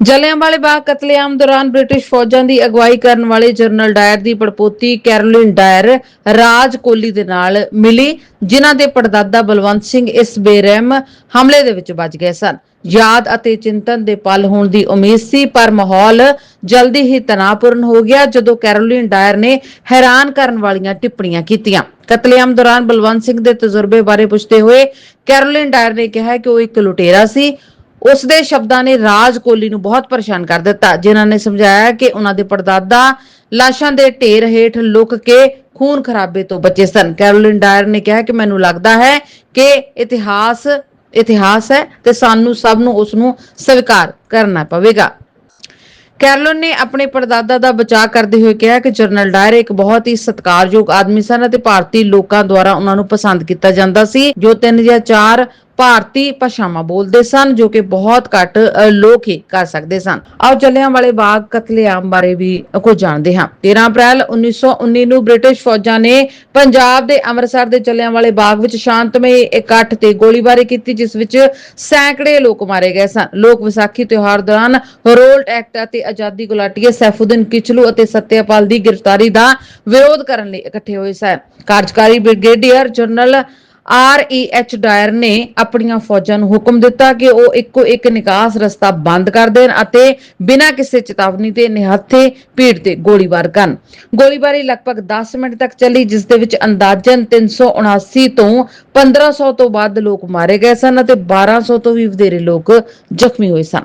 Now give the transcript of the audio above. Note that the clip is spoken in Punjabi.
ਜਲਿਆਂਵਾਲੇ ਬਾਗ ਕਤਲੇਆਮ ਦੌਰਾਨ ਬ੍ਰਿਟਿਸ਼ ਫੌਜਾਂ ਦੀ ਅਗਵਾਈ ਕਰਨ ਵਾਲੇ ਜਨਰਲ ਡਾਇਰ ਦੀ ਪੜਪੋਤੀ ਕੈਰੋਲਿਨ ਡਾਇਰ ਰਾਜ ਕੋਲੀ ਦੇ ਨਾਲ ਮਿਲੀ, ਜਿਨ੍ਹਾਂ ਦੇ ਪੜਦਾਦਾ ਬਲਵੰਤ ਸਿੰਘ ਇਸ ਬੇਰਹਿਮ ਹਮਲੇ ਦੇ ਵਿੱਚ ਬਚ ਗਏ ਸਨ। ਯਾਦ ਅਤੇ ਚਿੰਤਨ ਦੇ ਪਲ ਹੋਣ ਦੀ ਉਮੀਦ ਸੀ, ਪਰ ਮਾਹੌਲ ਜਲਦੀ ਹੀ ਤਣਾਅਪੂਰਨ ਹੋ ਗਿਆ ਜਦੋਂ ਕੈਰੋਲਿਨ ਡਾਇਰ ਨੇ ਹੈਰਾਨ ਕਰਨ ਵਾਲੀਆਂ ਟਿੱਪਣੀਆਂ ਕੀਤੀਆਂ। ਕਤਲੇਆਮ ਦੌਰਾਨ ਬਲਵੰਤ ਸਿੰਘ ਦੇ ਤਜਰਬੇ ਬਾਰੇ ਪੁੱਛਦੇ ਹੋਏ ਕੈਰੋਲਿਨ ਡਾਇਰ ਨੇ ਕਿਹਾ ਕਿ ਉਹ ਇੱਕ ਲੁਟੇਰਾ ਸੀ ਉਸ ਦੇ ਸ਼ਬਦਾਂ ਨੇ ਰਾਜ ਕੋਹਲੀ ਨੂੰ ਬਹੁਤ ਪਰੇਸ਼ਾਨ ਕਰ ਦਿੱਤਾ, ਜਿਨ੍ਹਾਂ ਨੇ ਸਮਝਾਇਆ ਕਿ ਉਹਨਾਂ ਦੇ ਪੜਦਾਦਾ ਲਾਸ਼ਾਂ ਦੇ ਢੇਰ ਹੇਠ ਲੁਕ ਕੇ ਖੂਨ ਖਰਾਬੇ ਤੋਂ ਬਚੇ ਸਨ। ਕੈਰੋਲਿਨ ਡਾਇਰ ਨੇ ਕਿਹਾ ਕਿ ਮੈਨੂੰ ਲੱਗਦਾ ਹੈ ਕਿ ਇਤਿਹਾਸ ਇਤਿਹਾਸ ਹੈ ਤੇ ਸਾਨੂੰ ਸਭ ਨੂੰ ਉਸ ਨੂੰ ਸਵੀਕਾਰ ਕਰਨਾ ਪਵੇਗਾ। ਕੈਰਲਨ ਨੇ ਆਪਣੇ ਪੜਦਾਦਾ ਦਾ ਬਚਾਅ ਕਰਦੇ ਹੋਏ ਕਿਹਾ ਕਿ ਜਨਰਲ ਡਾਇਰ ਇੱਕ ਬਹੁਤ ਹੀ ਸਤਿਕਾਰਯੋਗ ਆਦਮੀ ਸਨ ਅਤੇ ਭਾਰਤੀ ਲੋਕਾਂ ਦੁਆਰਾ ਉਹਨਾਂ ਨੂੰ ਪਸੰਦ ਕੀਤਾ ਜਾਂਦਾ ਸੀ, ਜੋ ਤਿੰਨ ਜਾਂ ਚਾਰ ਭਾਰਤੀ ਭਾਸ਼ਾਵਾਂ ਬੋਲਦੇ ਸਨ ਜੋ ਕਿ ਬਹੁਤ ਘੱਟ ਅ, ਲੋਕ ਹੀ ਕਰ ਸਕਦੇ ਸਨ। ਆਓ ਜਲਿਆਂਵਾਲੇ ਬਾਗ ਕਤਲੇਆਮ ਬਾਰੇ ਵੀ ਕੁਝ ਜਾਣਦੇ ਹਾਂ। 13 ਅਪ੍ਰੈਲ 1919 ਨੂੰ ਬ੍ਰਿਟਿਸ਼ ਫੌਜਾਂ ਨੇ ਪੰਜਾਬ ਦੇ ਅੰਮ੍ਰਿਤਸਰ ਦੇ ਜਲਿਆਂਵਾਲੇ ਬਾਗ ਵਿੱਚ ਸ਼ਾਂਤਮਈ ਇਕੱਠ ਤੇ ਗੋਲੀਬਾਰੀ ਕੀਤੀ ਜਿਸ ਵਿੱਚ ਸੈਂਕੜੇ ਲੋਕ ਮਾਰੇ ਗਏ ਸਨ। ਲੋਕ ਵਿਸਾਖੀ ਤਿਉਹਾਰ ਦੌਰਾਨ ਹਰੋਲਟ ਐਕਟ ਅਤੇ ਆਜ਼ਾਦੀ ਗੁਲਾਟੀਏ ਸੈਫੁਦੀਨ ਕਿਚਲੂ ਅਤੇ ਸਤਿਆਪਾਲ ਦੀ ਗ੍ਰਿਫਤਾਰੀ ਦਾ ਵਿਰੋਧ ਕਰਨ ਲਈ ਇਕੱਠੇ ਹੋਏ ਸਨ। ਕਾਰਜਕਾਰੀ brigadier general R E H Dyer ਨੇ ਆਪਣੀਆਂ ਫੌਜਾਂ ਨੂੰ ਹੁਕਮ ਦਿੱਤਾ ਕਿ ਉਹ ਇੱਕੋ ਇੱਕ ਨਿਕਾਸ ਰਸਤਾ ਬੰਦ ਕਰ ਦੇਣ ਅਤੇ ਬਿਨਾਂ ਕਿਸੇ ਚੇਤਾਵਨੀ ਦੇ ਨਿਹੱਥੇ ਭੀੜ ਤੇ ਗੋਲੀਬਾਰ ਕਰਨ। ਗੋਲੀਬਾਰੀ ਲਗਭਗ 10 ਮਿੰਟ ਤੱਕ ਚੱਲੀ, ਜਿਸ ਦੇ ਵਿੱਚ ਅੰਦਾਜ਼ਨ 379 ਤੋਂ 1500 ਤੋਂ ਵੱਧ ਲੋਕ ਮਾਰੇ ਗਏ ਸਨ ਅਤੇ 1200 ਤੋਂ ਵੀ ਵਧੇਰੇ ਲੋਕ ਜ਼ਖਮੀ ਹੋਏ ਸਨ।